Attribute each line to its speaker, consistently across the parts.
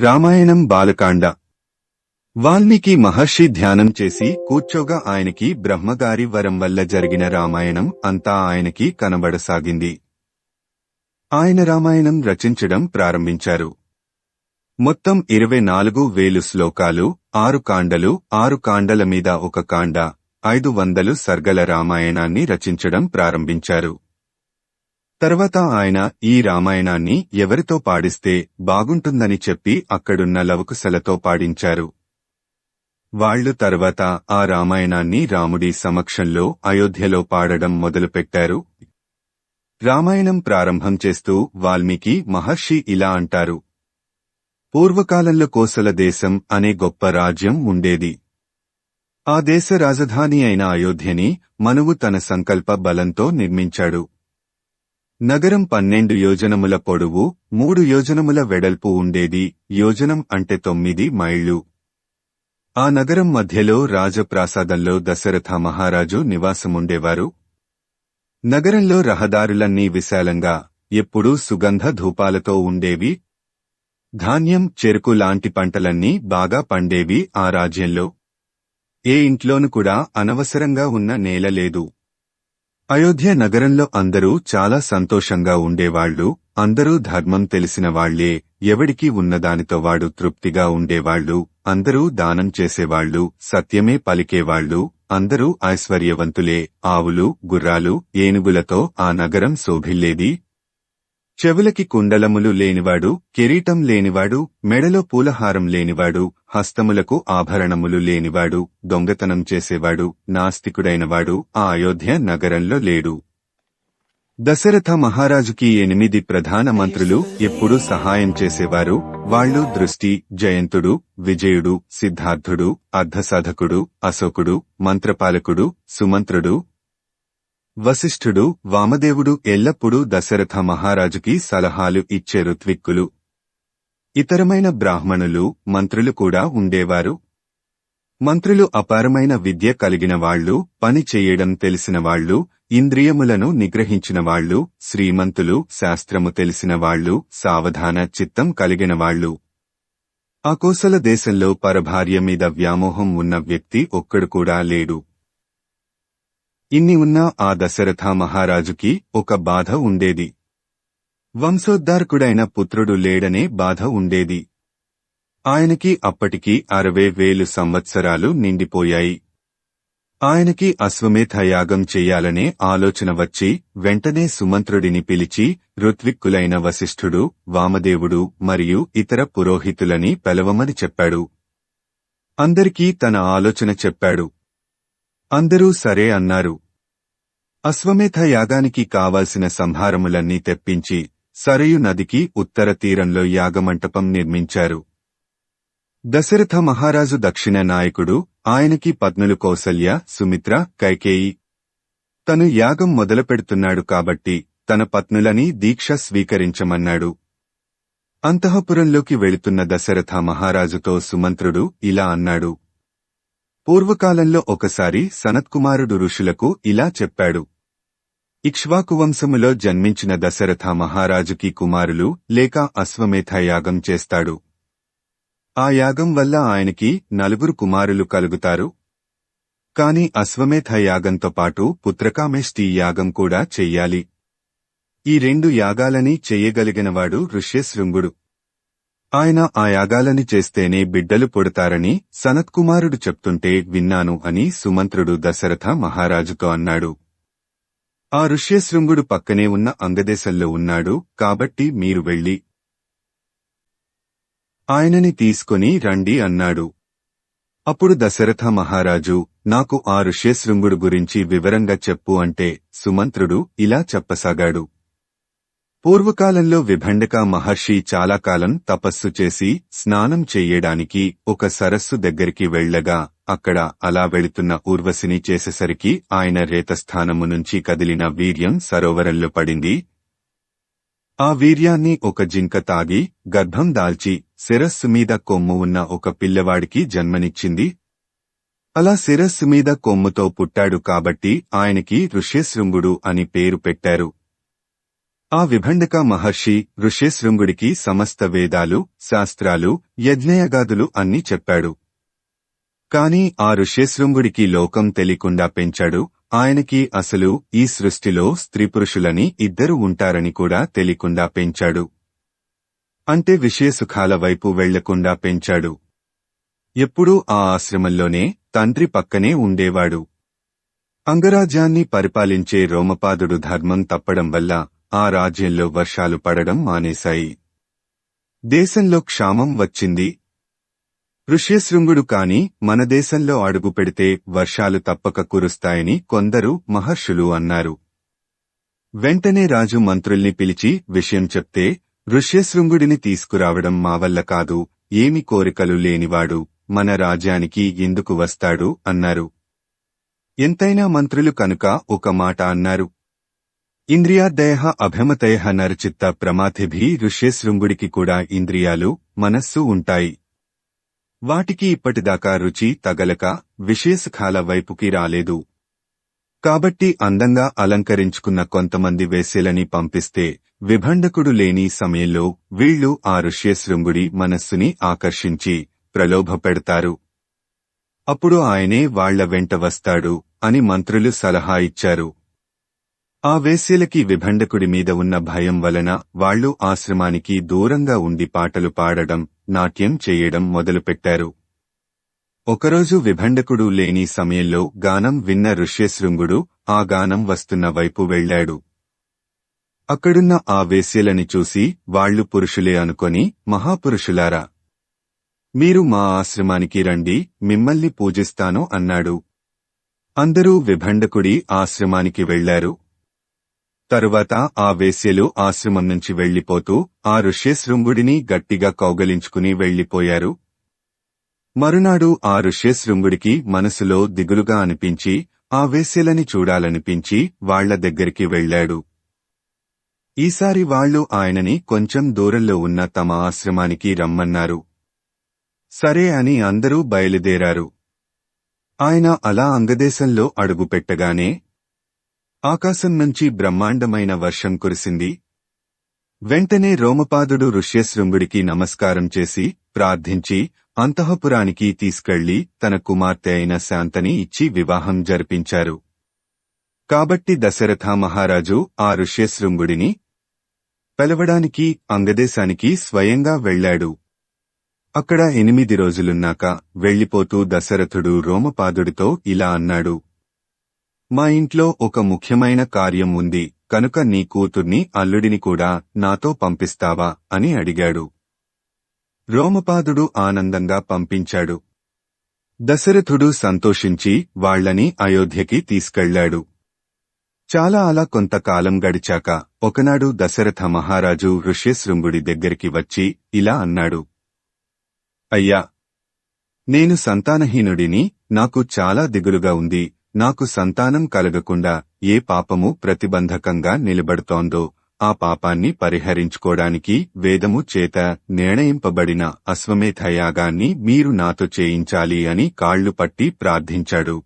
Speaker 1: రామాయణం బాలకాండ. వాల్మీకి మహర్షి ధ్యానం చేసి కూర్చోగా ఆయనకి బ్రహ్మగారి వరం వల్ల జరిగిన రామాయణం అంతా ఆయనకి కనబడసాగింది. ఆయన రామాయణం రచించడం ప్రారంభించారు. మొత్తం ఇరవై నాలుగు వేలు శ్లోకాలు ఆరు కాండలు ఆరు కాండల మీద ఒక కాండ ఐదు వందలు సర్గల రామాయణాన్ని రచించడం ప్రారంభించారు. తర్వాత ఆయన ఈ రామాయణాన్ని ఎవరితో పాడిస్తే బాగుంటుందని చెప్పి అక్కడున్న లవకుశలతో పాడించారు. వాళ్ళు తర్వాత ఆ రామాయణాన్ని రాముడి సమక్షంలో అయోధ్యలో పాడడం మొదలుపెట్టారు. రామాయణం ప్రారంభం చేస్తూ వాల్మీకి మహర్షి ఇలా అంటారు. పూర్వకాలంలో కోసల దేశం అనే గొప్ప రాజ్యం ఉండేది. ఆ దేశ రాజధాని అయిన అయోధ్యని మనువు తన సంకల్ప బలంతో నిర్మించాడు. నగరం పన్నెండు యోజనముల పొడవు మూడు యోజనముల వెడల్పు ఉండేది యోజనం అంటే తొమ్మిది మైళ్ళు ఆ నగరం మధ్యలో రాజప్రాసాదంలో దశరథ మహారాజు నివాసముండేవారు. నగరంలో రహదారులన్నీ విశాలంగా ఎప్పుడూ సుగంధ ధూపాలతో ఉండేవి. ధాన్యం చెరుకు లాంటి పంటలన్నీ బాగా పండేవి ఆ రాజ్యంలో. ఏ ఇంట్లోనూ కూడా అనవసరంగా ఉన్న నేల లేదు. అయోధ్య నగరంలో అందరూ చాలా సంతోషంగా ఉండేవాళ్ళు అందరూ ధర్మం తెలిసిన వాళ్ళే ఎవడికి ఉన్నదానితో వాడు తృప్తిగా ఉండేవాళ్ళు అందరూ దానం చేసేవాళ్ళు సత్యమే పలికేవాళ్ళు అందరూ ఐశ్వర్యవంతులే ఆవులు గుర్రాలు ఏనుగులతో ఆ నగరం శోభిల్లేది చెవులకి కుండలములు లేనివాడు కిరీటం లేనివాడు మెడలో పూలహారం లేనివాడు హస్తములకు ఆభరణములు లేనివాడు దొంగతనం చేసేవాడు నాస్తికుడైనవాడు ఆ అయోధ్య నగరంలో లేడు. దశరథ మహారాజుకి ఎనిమిది ప్రధాన మంత్రులు ఎప్పుడూ సహాయం చేసేవారు. వాళ్ళు దృష్టి జయంతుడు విజయుడు సిద్ధార్థుడు అర్ధసాధకుడు అశోకుడు మంత్రపాలకుడు సుమంత్రుడు వశిష్ఠుడు వామదేవుడు ఎల్లప్పుడూ దశరథ మహారాజుకి సలహాలు ఇచ్చే ఋత్విక్కులు. ఇతరమైన బ్రాహ్మణులు మంత్రులు కూడా ఉండేవారు. మంత్రులు అపారమైన విద్య కలిగిన వాళ్ళు పని చేయడం తెలిసిన వాళ్ళు ఇంద్రియములను నిగ్రహించిన వాళ్ళు శ్రీమంతులు శాస్త్రము తెలిసిన వాళ్ళు సావధాన చిత్తం కలిగిన వాళ్ళు ఆ కోసల దేశంలో పరభార్య మీద వ్యామోహం ఉన్న వ్యక్తి ఒక్కడు కూడా లేడు. ఇన్ని ఉన్నా ఆ దశరథ మహారాజుకి ఒక బాధ ఉండేది. వంశోద్ధారకుడైన పుత్రుడు లేడనే బాధ ఉండేది. ఆయనకి అప్పటికి అరవై వేలు సంవత్సరాలు నిండిపోయాయి. ఆయనకి అశ్వమేధ యాగం చెయ్యాలనే ఆలోచన వచ్చి వెంటనే సుమంత్రుడిని పిలిచి ఋత్విక్కులైన వశిష్ఠుడు వామదేవుడు మరియు ఇతర పురోహితులని పెలవమని చెప్పాడు. అందరికీ తన ఆలోచన చెప్పాడు. అందరూ సరే అన్నారు. అశ్వమేధ యాగానికి కావాల్సిన సంహారములన్నీ తెప్పించి సరయు నదికి ఉత్తర తీరంలో యాగమంటపం నిర్మించారు. దశరథ మహారాజు దక్షిణ నాయకుడు ఆయనకి పత్నులు కౌసల్య సుమిత్ర కైకేయి. తను యాగం మొదలుపెడుతున్నాడు కాబట్టి తన పత్నులని దీక్ష స్వీకరించమన్నాడు. అంతఃపురంలోకి వెళుతున్న దశరథ మహారాజుతో సుమంత్రుడు ఇలా అన్నాడు. పూర్వకాలంలో ఒకసారి సనత్కుమారుడు ఋషులకు ఇలా చెప్పాడు. ఇక్ష్వాకు వంశములో జన్మించిన దశరథ మహారాజుకి కుమారులు లేక అశ్వమేధ యాగం చేస్తాడు. ఆ యాగం వల్ల ఆయనకి నలుగురు కుమారులు కలుగుతారు. కాని అశ్వమేధ యాగంతో పాటు పుత్రకామేష్టి యాగం కూడా చెయ్యాలి. ఈ రెండు యాగాలని చెయ్యగలిగినవాడు ఋష్యశృంగుడు. ఆయన ఆ యాగాలని చేస్తేనే బిడ్డలు పుడతారని సనత్కుమారుడు చెప్తుంటే విన్నాను అని సుమంత్రుడు దశరథ మహారాజుతో అన్నాడు. ఆ ఋష్యశృంగుడు పక్కనే ఉన్న అంగదేశంలో ఉన్నాడు కాబట్టి మీరు వెళ్ళి ఆయనని తీసుకుని రండి అన్నాడు. అప్పుడు దశరథ మహారాజు నాకు ఆ ఋష్యశృంగుడు గురించి వివరంగా చెప్పు అంటే సుమంత్రుడు ఇలా చెప్పసాగాడు. పూర్వకాలంలో విభండక మహర్షి చాలా కాలం తపస్సు చేసి స్నానం చెయ్యడానికి ఒక సరస్సు దగ్గరికి వెళ్ళగా అక్కడ అలా వెళుతున్న ఊర్వశిని చేసేసరికి ఆయన రేతస్థానము నుంచి కదిలిన వీర్యం సరోవరంలో పడింది. ఆ వీర్యాన్ని ఒక జింక తాగి గర్భం దాల్చి శిరస్సు మీద కొమ్ము ఉన్న ఒక పిల్లవాడికి జన్మనిచ్చింది. అలా శిరస్సు మీద కొమ్ముతో పుట్టాడు కాబట్టి ఆయనకి ఋష్యశృంగుడు అని పేరు పెట్టారు. ఆ విభండక మహర్షి ఋష్యశృంగుడికి సమస్త వేదాలు శాస్త్రాలు యజ్ఞయగాదులు అన్నీ చెప్పాడు. కాని ఆ ఋష్యశృంగుడికి లోకం తెలియకుండా పెంచాడు. ఆయనకి అసలు ఈ సృష్టిలో స్త్రీపురుషులని ఇద్దరు ఉంటారని కూడా తెలియకుండా పెంచాడు. అంటే విషయసుఖాల వైపు వెళ్ళకుండా పెంచాడు. ఎప్పుడూ ఆ ఆశ్రమంలోనే తండ్రి పక్కనే ఉండేవాడు. అంగరాజ్యాన్ని పరిపాలించే రోమపాదుడు ధర్మం తప్పడం వల్ల ఆ రాజ్యంలో వర్షాలు పడడం మానేశాయి. దేశంలో క్షామం వచ్చింది. ఋష్యశృంగుడు కాని మన దేశంలో అడుగు పెడితే వర్షాలు తప్పక కురుస్తాయని కొందరు మహర్షులు అన్నారు. వెంటనే రాజు మంత్రుల్ని పిలిచి విషయం చెప్తే ఋష్యశృంగుడిని తీసుకురావడం మా వల్ల కాదు ఏమి కోరికలు లేనివాడు మన రాజ్యానికి ఎందుకు వస్తాడు అన్నారు. ఎంతైనా మంత్రులు కనుక ఒక మాట అన్నారు. ఇంద్రియాదయ అభిమతయ నరచిత్త ప్రమాథిభి ఋష్యశృంగుడికి కూడా ఇంద్రియాలు మనస్సు ఉంటాయి. వాటికి ఇప్పటిదాకా రుచి తగలక విశేషకాల వైపుకి రాలేదు. కాబట్టి అందంగా అలంకరించుకున్న కొంతమంది వేసేలని పంపిస్తే విభండకుడు లేని సమయంలో వీళ్ళు ఆ ఋష్యశృంగుడి మనస్సుని ఆకర్షించి ప్రలోభపెడతారు. అప్పుడు ఆయనే వాళ్ళ వెంట వస్తాడు అని మంత్రులు సలహా ఇచ్చారు. ఆ వేశ్యలకి విభండకుడి మీద ఉన్న భయం వలన వాళ్ళు ఆశ్రమానికి దూరంగా ఉండి పాటలు పాడడం నాట్యం చేయడం మొదలుపెట్టారు. ఒకరోజు విభండకుడు లేని సమయంలో గానం విన్న ఋష్యశృంగుడు ఆ గానం వస్తున్న వైపు వెళ్ళాడు అక్కడున్న ఆ వేశ్యలని చూసి వాళ్ళు పురుషులే అనుకొని మహాపురుషులారా మీరు మా ఆశ్రమానికి రండి మిమ్మల్ని పూజిస్తాను అన్నాడు. అందరూ విభండకుడి ఆశ్రమానికి వెళ్ళారు తరువాత ఆ వేశ్యలు ఆశ్రమం నుంచి వెళ్ళిపోతూ ఆ ఋష్యశృంగుడిని గట్టిగా కౌగలించుకుని వెళ్ళిపోయారు మరునాడు ఆ ఋష్యశృంగుడికి మనసులో దిగులుగా అనిపించి ఆ వేశ్యలని చూడాలనిపించి వాళ్ళ దగ్గరికి వెళ్ళాడు ఈసారి వాళ్ళు ఆయనని కొంచెం దూరంలో ఉన్న తమ ఆశ్రమానికి రమ్మన్నారు. సరే అని అందరూ బయలుదేరారు. ఆయన అలా అంగదేశంలో అడుగుపెట్టగానే ఆకాశం నుంచి బ్రహ్మాండమైన వర్షం కురిసింది. వెంటనే రోమపాదుడు ఋష్యశృంగుడికి నమస్కారం చేసి ప్రార్థించి అంతఃపురానికి తీసుకెళ్ళి తన కుమార్తె అయిన శాంతని ఇచ్చి వివాహం జరిపించారు. కాబట్టి దశరథ మహారాజు ఆ ఋష్యశృంగుడిని పిలవడానికి అంగదేశానికి స్వయంగా వెళ్ళాడు అక్కడ ఎనిమిది రోజులున్నాక వెళ్ళిపోతూ దశరథుడు రోమపాదుడితో ఇలా అన్నాడు. మా ఇంట్లో ఒక ముఖ్యమైన కార్యం ఉంది కనుక నీ కూతుర్ని అల్లుడిని కూడా నాతో పంపిస్తావా? అని అడిగాడు. రోమపాదుడు ఆనందంగా పంపించాడు. దశరథుడు సంతోషించి వాళ్ళని అయోధ్యకి తీసుకెళ్ళాడు. చాలా అలా కొంతకాలం గడిచాక ఒకనాడు దశరథ మహారాజు ఋష్యశృంగుడి దగ్గరికి వచ్చి ఇలా అన్నాడు. అయ్యా నేను సంతానహీనుడిని నాకు చాలా దిగులుగా ఉంది నాకు సంతానం కలగకుండా ఏ పాపము ప్రతిబంధకంగా నిలబడుతోందో ఆ పాపాన్ని పరిహరించుకోడానికి వేదము చేత నిర్ణయింపబడిన అశ్వమేధయాగాన్ని మీరు నాతో చేయించాలి అని కాళ్ళు పట్టి ప్రార్థించాడు.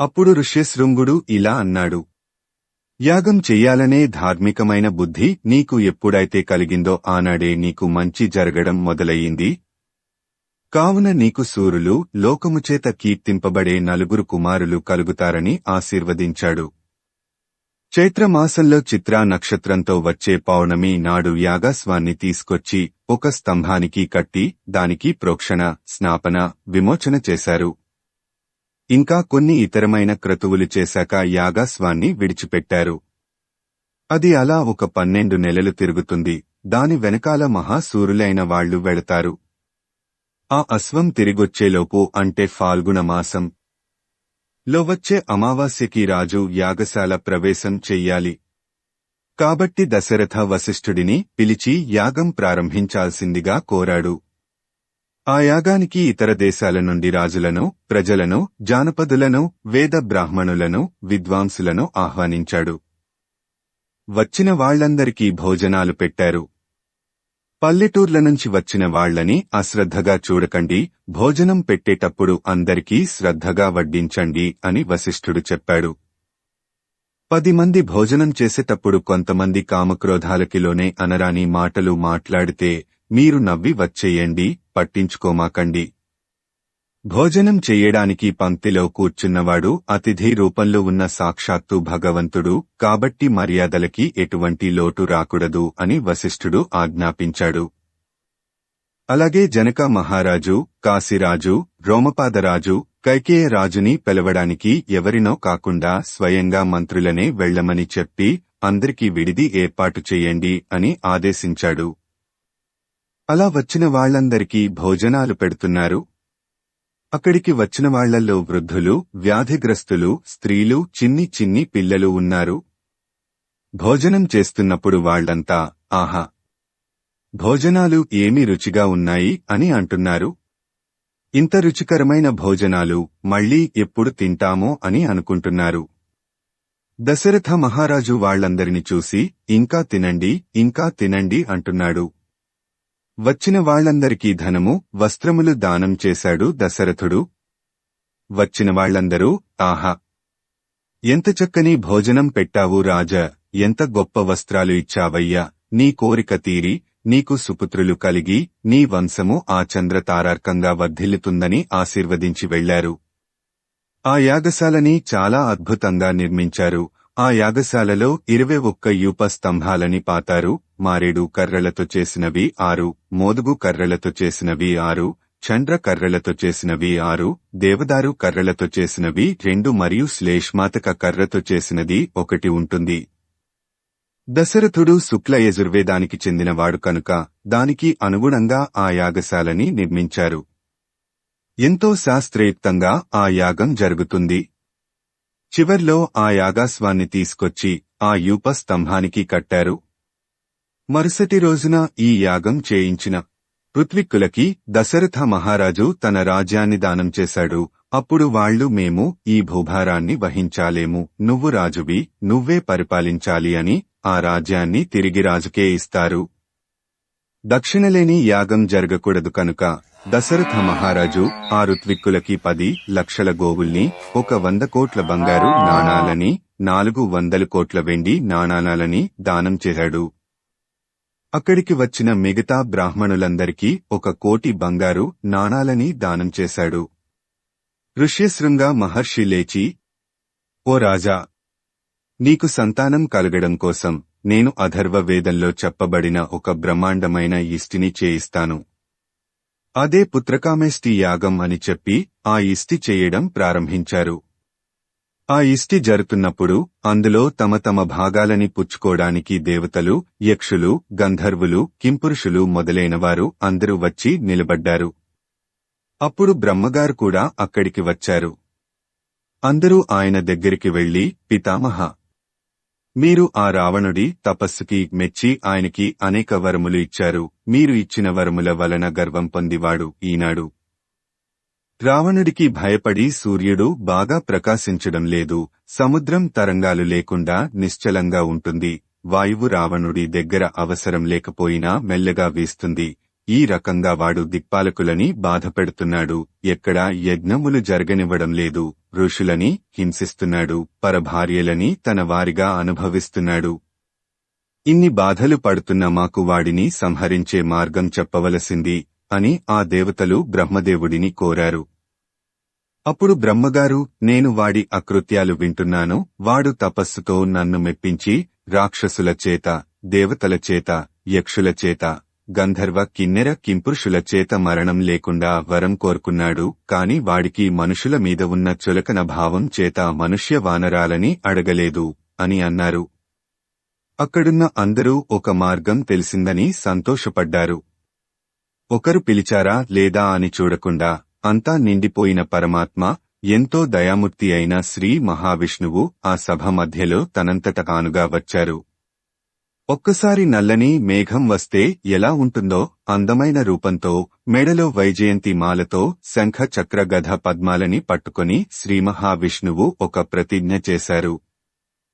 Speaker 1: అప్పుడు ఋష్యశృంగుడు ఇలా అన్నాడు. యాగం చెయ్యాలనే ధార్మికమైన బుద్ధి నీకు ఎప్పుడైతే కలిగిందో ఆనాడే నీకు మంచి జరగడం మొదలయ్యింది కావున నీకు సూరులు లోకముచేత కీర్తింపబడే నలుగురు కుమారులు కలుగుతారని ఆశీర్వదించాడు. చైత్రమాసంలో చిత్రా నక్షత్రంతో వచ్చే పౌర్ణమి నాడు యాగాస్వాన్ని తీసుకొచ్చి ఒక స్తంభానికి కట్టి దానికి ప్రోక్షణ స్నాపన విమోచన చేశారు. ఇంకా కొన్ని ఇతరమైన క్రతువులు చేశాక యాగాస్వాన్ని విడిచిపెట్టారు. అది అలా ఒక పన్నెండు నెలలు తిరుగుతుంది. దాని వెనకాల మహాసూరులైన వాళ్ళు వెళతారు. ఆ అశ్వం తిరిగొచ్చేలోపు అంటే ఫాల్గుణమాసం లో వచ్చే అమావాస్యకి రాజు యాగశాల ప్రవేశం చెయ్యాలి. కాబట్టి దశరథ వశిష్ఠుడిని పిలిచి యాగం ప్రారంభించాల్సిందిగా కోరాడు. ఆ యాగానికి ఇతర దేశాల నుండి రాజులను ప్రజలను జానపదులను వేద బ్రాహ్మణులను విద్వాంసులను ఆహ్వానించాడు. వచ్చిన వాళ్ళందరికీ భోజనాలు పెట్టారు. పల్లెటూర్ల నుంచి వచ్చిన వాళ్ళని అశ్రద్ధగా చూడకండి భోజనం పెట్టేటప్పుడు అందరికీ శ్రద్ధగా వడ్డించండి అని వశిష్ఠుడు చెప్పాడు. పది మంది భోజనం చేసేటప్పుడు కొంతమంది కామక్రోధాలకిలోనే అనరాని మాటలు మాట్లాడితే మీరు నవ్వి వచ్చేయండి పట్టించుకోమాకండి. భోజనం చెయ్యడానికి పంక్తిలో కూర్చున్నవాడు అతిథి రూపంలో ఉన్న సాక్షాత్తు భగవంతుడు కాబట్టి మర్యాదలకి ఎటువంటి లోటు రాకూడదు అని వశిష్ఠుడు ఆజ్ఞాపించాడు. అలాగే జనక మహారాజు కాశీరాజు రోమపాదరాజు కైకేయ రాజుని పిలవడానికి ఎవరినో కాకుండా స్వయంగా మంత్రులనే వెళ్ళమని చెప్పి అందరికీ విడిది ఏర్పాటు చెయ్యండి అని ఆదేశించాడు. అలా వచ్చిన వాళ్ళందరికీ భోజనాలు పెడుతున్నారు. అక్కడికి వచ్చిన వాళ్ళల్లో వృద్ధులు వ్యాధిగ్రస్తులు స్త్రీలు చిన్ని చిన్ని పిల్లలు ఉన్నారు. భోజనం చేస్తున్నప్పుడు వాళ్ళంతా ఆహా! భోజనాలు ఏమి రుచిగా ఉన్నాయి? అని అంటున్నారు. ఇంత రుచికరమైన భోజనాలు మళ్ళీ ఎప్పుడు తింటామో అని అనుకుంటున్నారు. దశరథ మహారాజు వాళ్ళందరిని చూసి ఇంకా తినండి ఇంకా తినండి అంటున్నాడు. వచ్చిన వాళ్ళందరికీ ధనము వస్త్రములు దానం చేశాడు దశరథుడు. వచ్చిన వాళ్ళందరూ ఆహా! ఎంత చక్కని భోజనం పెట్టావు రాజా! ఎంత గొప్ప వస్త్రాలు ఇచ్చావయ్యా! నీ కోరిక తీరి నీకు సుపుత్రులు కలిగి నీ వంశము ఆ చంద్రతారార్కంగా వర్ధిల్లుతుందని ఆశీర్వదించి వెళ్ళారు ఆ యాగశాలని చాలా అద్భుతంగా నిర్మించారు. ఆ యాగశాలలో ఇరవై ఒక్క యూప స్తంభాలని పాతారు మారేడు కర్రలతో చేసినవి ఆరు మోదుగు కర్రలతో చేసినవి ఆరు చండ్ర కర్రలతో చేసినవి ఆరు దేవదారు కర్రలతో చేసినవి రెండు మరియు శ్లేష్మాతక కర్రతో చేసినది ఒకటి ఉంటుంది. దశరథుడు శుక్ల యజుర్వేదానికి చెందినవాడు కనుక దానికి అనుగుణంగా ఆ యాగశాలని నిర్మించారు. ఎంతో శాస్త్రయుక్తంగా ఆ యాగం జరుగుతుంది. చివర్లో ఆ యాగాస్వాన్ని తీసుకొచ్చి ఆ యూప స్తంభానికి కట్టారు. మరుసటి రోజున ఈ యాగం చేయించిన పృథ్విక్కులకి దశరథ మహారాజు తన రాజ్యాన్ని దానం చేశాడు. అప్పుడు వాళ్ళు మేము ఈ భూభారాన్ని వహించాలేము. నువ్వు రాజువి నువ్వే పరిపాలించాలి అని ఆ రాజ్యాన్ని తిరిగి రాజుకే ఇస్తారు. దక్షిణలేని యాగం జరగకూడదు కనుక దశరథ మహారాజు ఆ ఋత్విక్కులకి పది లక్షల గోవుల్ని ఒక వంద కోట్ల బంగారు నాణాలని నాలుగు వందల కోట్ల వెండి నాణాలని దానం చేశాడు. అక్కడికి వచ్చిన మిగతా బ్రాహ్మణులందరికీ ఒక కోటి బంగారు నాణాలని దానం చేశాడు. ఋష్యశృంగ మహర్షి లేచి ఓ రాజా నీకు సంతానం కలగడం కోసం నేను అధర్వ వేదంలో చెప్పబడిన ఒక బ్రహ్మాండమైన ఇష్టిని చేయిస్తాను. అదే పుత్రకామేష్టి యాగం అని చెప్పి ఆ ఇష్టి చేయడం ప్రారంభించారు. ఆ ఇష్టి జరుగుతున్నప్పుడు అందులో తమ తమ భాగాలని పుచ్చుకోవడానికి దేవతలు యక్షులు గంధర్వులు కింపురుషులు మొదలైనవారు అందరూ వచ్చి నిలబడ్డారు. అప్పుడు బ్రహ్మగారు కూడా అక్కడికి వచ్చారు. అందరూ ఆయన దగ్గరికి వెళ్ళి పితామహ మీరు ఆ రావణుడి తపస్సుకి మెచ్చి ఆయనకి అనేక వరములు ఇచ్చారు. మీరు ఇచ్చిన వరముల వలన గర్వం పొందివాడు ఈనాడు. రావణుడికి భయపడి సూర్యుడు బాగా ప్రకాశించడం లేదు. సముద్రం తరంగాలు లేకుండా నిశ్చలంగా ఉంటుంది. వాయువు రావణుడి దగ్గర అవసరం లేకపోయినా మెల్లగా వీస్తుంది. ఈ రకంగా వాడు దిక్పాలకులని బాధపెడుతున్నాడు. ఎక్కడా యజ్ఞములు జరగనివ్వడం లేదు. ఋషులని హింసిస్తున్నాడు. పరభార్యలని తన వారిగా అనుభవిస్తున్నాడు. ఇన్ని బాధలు పడుతున్న మాకు వాడిని సంహరించే మార్గం చెప్పవలసింది అని ఆ దేవతలు బ్రహ్మదేవుడిని కోరారు. అప్పుడు బ్రహ్మగారు నేను వాడి అకృత్యాలు వింటున్నాను. వాడు తపస్సుతో నన్ను మెప్పించి రాక్షసుల చేత దేవతల చేత యక్షుల చేత గంధర్వ కిన్నెర కింపురుషుల చేత మరణం లేకుండా వరం కోరుకున్నాడు కాని వాడికి మనుషుల మీద ఉన్న చులకన భావం చేత మనుష్య వానరాలని అడగలేదు అని అన్నారు. అక్కడున్న అందరూ ఒక మార్గం తెలిసిందని సంతోషపడ్డారు. ఒకరు పిలిచారా లేదా అని చూడకుండా అంతా నిండిపోయిన పరమాత్మ ఎంతో దయామూర్తి అయిన శ్రీ మహావిష్ణువు ఆ సభ మధ్యలో తనంతట కానుగా వచ్చారు. ఒక్కసారి నల్లని మేఘం వస్తే ఎలా ఉంటుందో అందమైన రూపంతో మెడలో వైజయంతి మాలతో శంఖ చక్ర గధ పద్మాలని పట్టుకొని శ్రీ మహావిష్ణువు ఒక ప్రతిజ్ఞ చేశారు.